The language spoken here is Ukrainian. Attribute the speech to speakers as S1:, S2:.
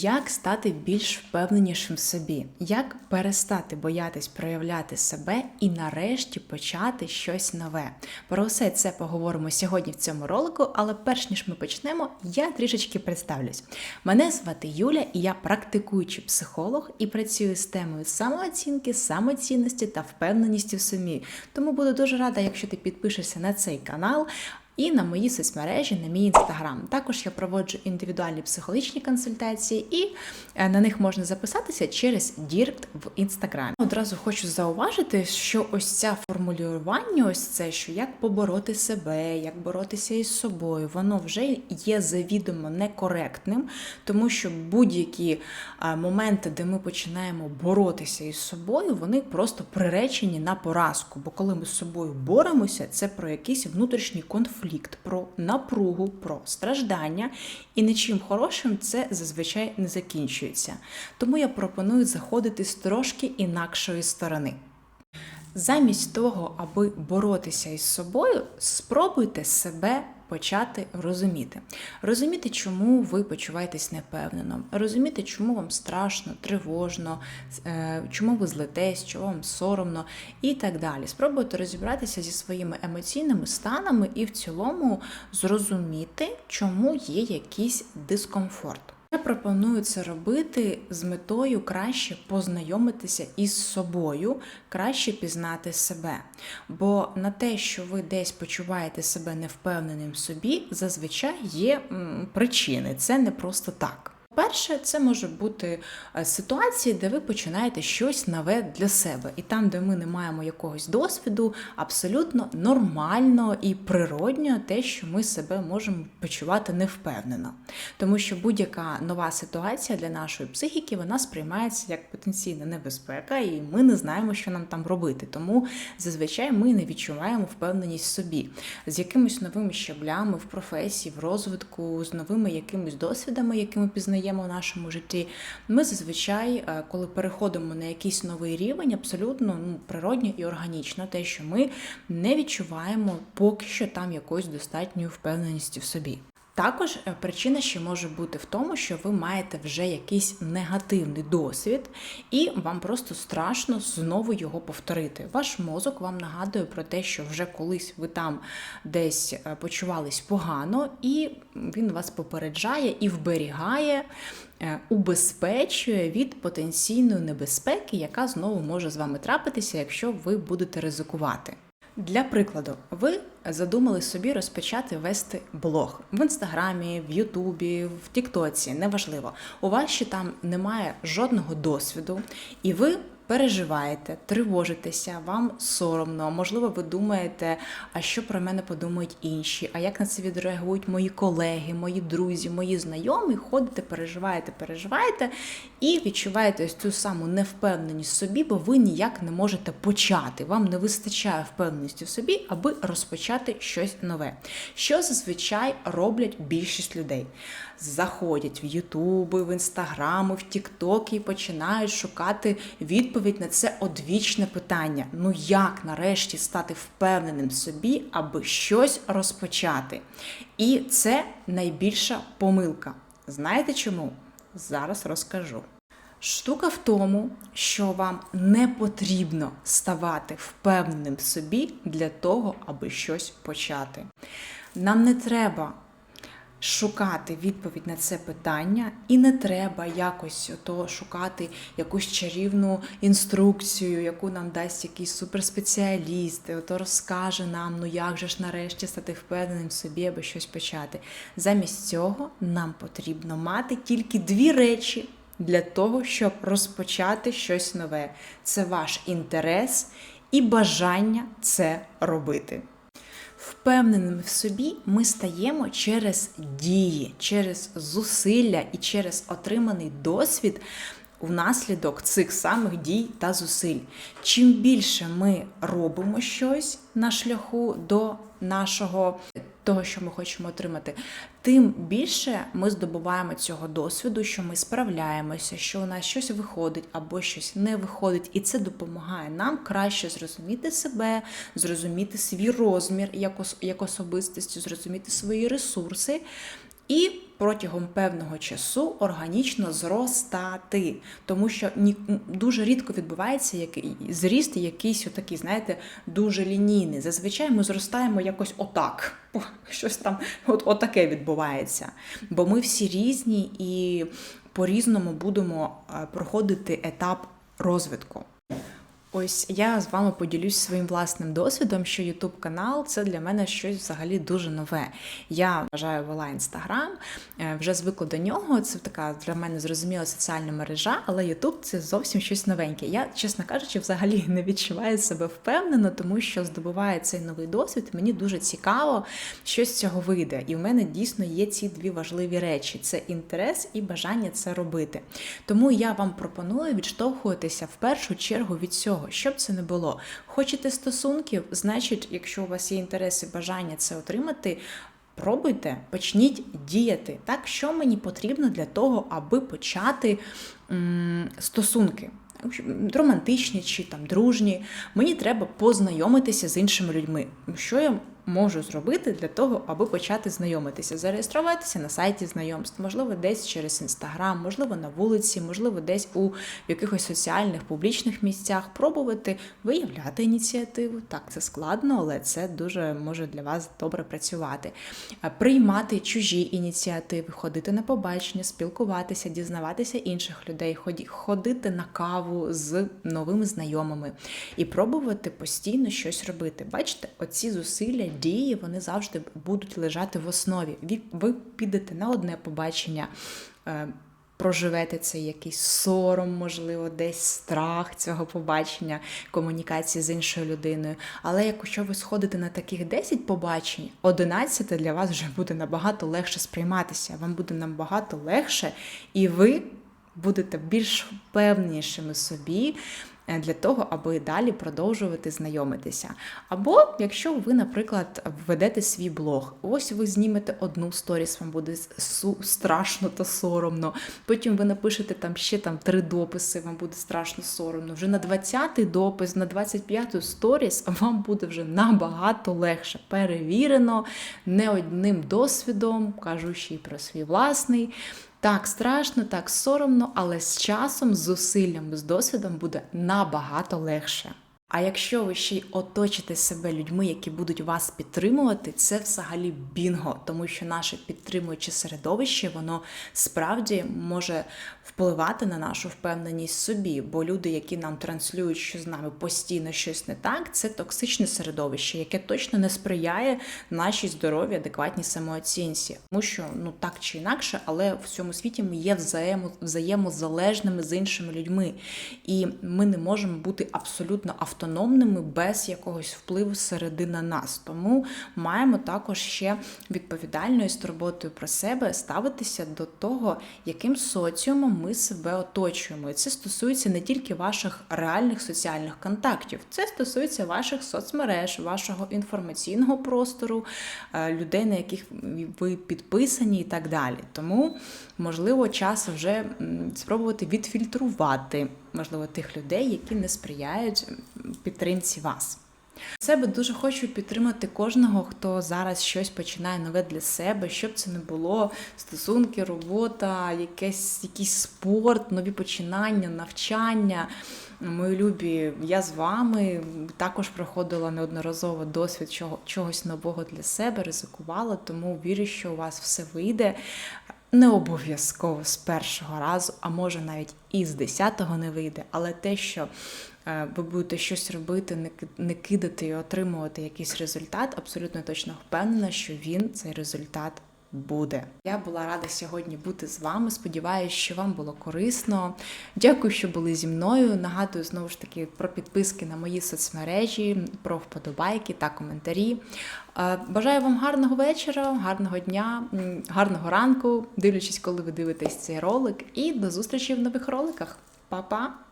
S1: Як стати більш впевненішим в собі? Як перестати боятись проявляти себе і нарешті почати щось нове? Про все це поговоримо сьогодні в цьому ролику, але перш ніж ми почнемо, я трішечки представлюсь. Мене звати Юля, і я практикуючий психолог і працюю з темою самооцінки, самоцінності та впевненості в собі. Тому буду дуже рада, якщо ти підпишешся на цей канал. І на мої соцмережі, на мій інстаграм. Також я проводжу індивідуальні психологічні консультації, і е, на них можна записатися через Дірект в інстаграмі. Одразу хочу зауважити, що ось це формулювання, ось це, що як побороти себе, як боротися із собою, воно вже є завідомо некоректним, тому що будь-які е, моменти, де ми починаємо боротися із собою, вони просто приречені на поразку. Бо коли ми з собою боремося, це про якийсь внутрішній конфлікт конфлікт, про напругу, про страждання, і нічим хорошим це зазвичай не закінчується. Тому я пропоную заходити з трошки інакшої сторони. Замість того, аби боротися із собою, спробуйте себе почати розуміти. Розуміти, чому ви почуваєтесь непевнено, розуміти, чому вам страшно, тривожно, е, чому ви злитесь, чому вам соромно і так далі. Спробуйте розібратися зі своїми емоційними станами і в цілому зрозуміти, чому є якийсь дискомфорт. Пропоную це робити з метою краще познайомитися із собою, краще пізнати себе. Бо на те, що ви десь почуваєте себе невпевненим собі, зазвичай є причини. Це не просто так. Перше, це може бути е, ситуації, де ви починаєте щось нове для себе, і там, де ми не маємо якогось досвіду, абсолютно нормально і природньо те, що ми себе можемо почувати невпевнено. Тому що будь-яка нова ситуація для нашої психіки вона сприймається як потенційна небезпека, і ми не знаємо, що нам там робити. Тому зазвичай ми не відчуваємо впевненість в собі з якимись новими щаблями в професії, в розвитку, з новими якимись досвідами, які ми пізнаємо в нашому житті, ми зазвичай, е, коли переходимо на якийсь новий рівень, абсолютно ну, природньо і органічно, те, що ми не відчуваємо поки що там якоїсь достатньої впевненості в собі. Також е, причина ще може бути в тому, що ви маєте вже якийсь негативний досвід, і вам просто страшно знову його повторити. Ваш мозок вам нагадує про те, що вже колись ви там десь е, почувались погано, і він вас попереджає і вберігає, е, убезпечує від потенційної небезпеки, яка знову може з вами трапитися, якщо ви будете ризикувати. Для прикладу, ви задумали собі розпочати вести блог в інстаграмі, в Ютубі, в Тіктоці, неважливо. У вас ще там немає жодного досвіду, і ви переживаєте, тривожитеся, вам соромно. Можливо, ви думаєте, а що про мене подумають інші, а як на це відреагують мої колеги, мої друзі, мої знайомі. Ходите, переживаєте, переживаєте і відчуваєте ось цю саму невпевненість в собі, бо ви ніяк не можете почати. Вам не вистачає впевненості в собі, аби розпочати щось нове. Що зазвичай роблять більшість людей? Заходять в Ютуби, в Інстаграми, в Тіктоки і починають шукати відповідь на це одвічне питання: ну як нарешті стати впевненим в собі, аби щось розпочати? І це найбільша помилка. Знаєте чому? Зараз розкажу. Штука в тому, що вам не потрібно ставати впевненим собі для того, аби щось почати. Нам не треба шукати відповідь на це питання, і не треба якось то шукати якусь чарівну інструкцію, яку нам дасть якийсь суперспеціаліст, то розкаже нам, ну як же ж нарешті стати впевненим в собі, аби щось почати. Замість цього нам потрібно мати тільки дві речі. Для того, щоб розпочати щось нове. Це ваш інтерес і бажання це робити. Впевненими в собі ми стаємо через дії, через зусилля і через отриманий досвід внаслідок цих самих дій та зусиль. Чим більше ми робимо щось на шляху до нашого того, що ми хочемо отримати, тим більше ми здобуваємо цього досвіду, що ми справляємося, що у нас щось виходить або щось не виходить, і це допомагає нам краще зрозуміти себе, зрозуміти свій розмір як, ос особистості, зрозуміти свої ресурси. І протягом певного часу органічно зростати, тому що дуже рідко відбувається зріст якийсь отакий, знаєте, дуже лінійний. Зазвичай ми зростаємо якось отак. Щось там от, отаке відбувається. Бо ми всі різні і по-різному будемо е, проходити етап розвитку. Ось я з вами поділюсь своїм власним досвідом, що YouTube канал це для мене щось взагалі дуже нове. Я вважаю вела інстаграм, вже звикла до нього. Це така для мене зрозуміла соціальна мережа, але YouTube це зовсім щось новеньке. Я, чесно кажучи, взагалі не відчуваю себе впевнено, тому що здобуває цей новий досвід. Мені дуже цікаво, що з цього вийде. І в мене дійсно є ці дві важливі речі: це інтерес і бажання це робити. Тому я вам пропоную відштовхуватися в першу чергу від цього щоб це не було. Хочете стосунків, значить, якщо у вас є інтереси, бажання це отримати. Пробуйте, почніть діяти. Так, що мені потрібно для того, аби почати м, стосунки, романтичні чи там дружні. Мені треба познайомитися з іншими людьми. Що я можу зробити для того, аби почати знайомитися, зареєструватися на сайті знайомств, можливо, десь через інстаграм, можливо, на вулиці, можливо, десь у якихось соціальних публічних місцях, пробувати виявляти ініціативу. Так, це складно, але це дуже може для вас добре працювати. Приймати чужі ініціативи, ходити на побачення, спілкуватися, дізнаватися інших людей, ходити на каву з новими знайомими і пробувати постійно щось робити. Бачите, оці зусилля дії вони завжди будуть лежати в основі. Ви підете на одне побачення. Е, проживете цей якийсь сором, можливо, десь страх цього побачення, комунікації з іншою людиною. Але якщо ви сходите на таких 10 побачень, 11 для вас вже буде набагато легше сприйматися. Вам буде набагато легше, і ви будете більш впевненішими собі. Е, для того, аби далі продовжувати знайомитися. Або якщо ви, наприклад, введете свій блог, ось ви знімете одну сторіс, вам буде страшно та соромно. Потім ви напишете там ще там три дописи, вам буде страшно соромно. Вже на 20-й допис, на 25-ту сторіс вам буде вже набагато легше. Перевірено не одним досвідом, кажу ще й про свій власний. Так страшно, так соромно, але з часом, з зусиллям, з досвідом буде набагато легше. А якщо ви ще й оточите себе людьми, які будуть вас підтримувати, це взагалі бінго, тому що наше підтримуюче середовище, воно справді може впливати на нашу впевненість собі. Бо люди, які нам транслюють, що з нами постійно щось не так, це токсичне середовище, яке точно не сприяє нашій здоров'я, адекватній самооцінці. Тому що ну так чи інакше, але в цьому світі ми є взаємо, взаємозалежними з іншими людьми, і ми не можемо бути абсолютно автономними автономними без якогось впливу середини нас. Тому маємо також ще відповідальною з турботою про себе ставитися до того, яким соціумом ми себе оточуємо. І це стосується не тільки ваших реальних соціальних контактів, це стосується ваших соцмереж, вашого інформаційного простору, е, людей, на яких ви підписані, і так далі. Тому, можливо, час вже спробувати відфільтрувати можливо, тих людей, які не сприяють підтримці вас. Себе дуже хочу підтримати кожного, хто зараз щось починає нове для себе, щоб це не було стосунки, робота, якесь, якийсь спорт, нові починання, навчання. Мої любі, я з вами також проходила неодноразово досвід чого, чогось нового для себе, ризикувала, тому вірю, що у вас все вийде. Не обов'язково з першого разу, а може навіть і з десятого не вийде, але те, що е, ви будете щось робити, не кидати і отримувати якийсь результат, абсолютно точно впевнена, що він цей результат буде. Я була рада сьогодні бути з вами. Сподіваюся, що вам було корисно. Дякую, що були зі мною. Нагадую знову ж таки про підписки на мої соцмережі, про вподобайки та коментарі. Е, бажаю вам гарного вечора, гарного дня, гарного ранку, дивлячись, коли ви дивитесь цей ролик, і до зустрічі в нових роликах. Па-па!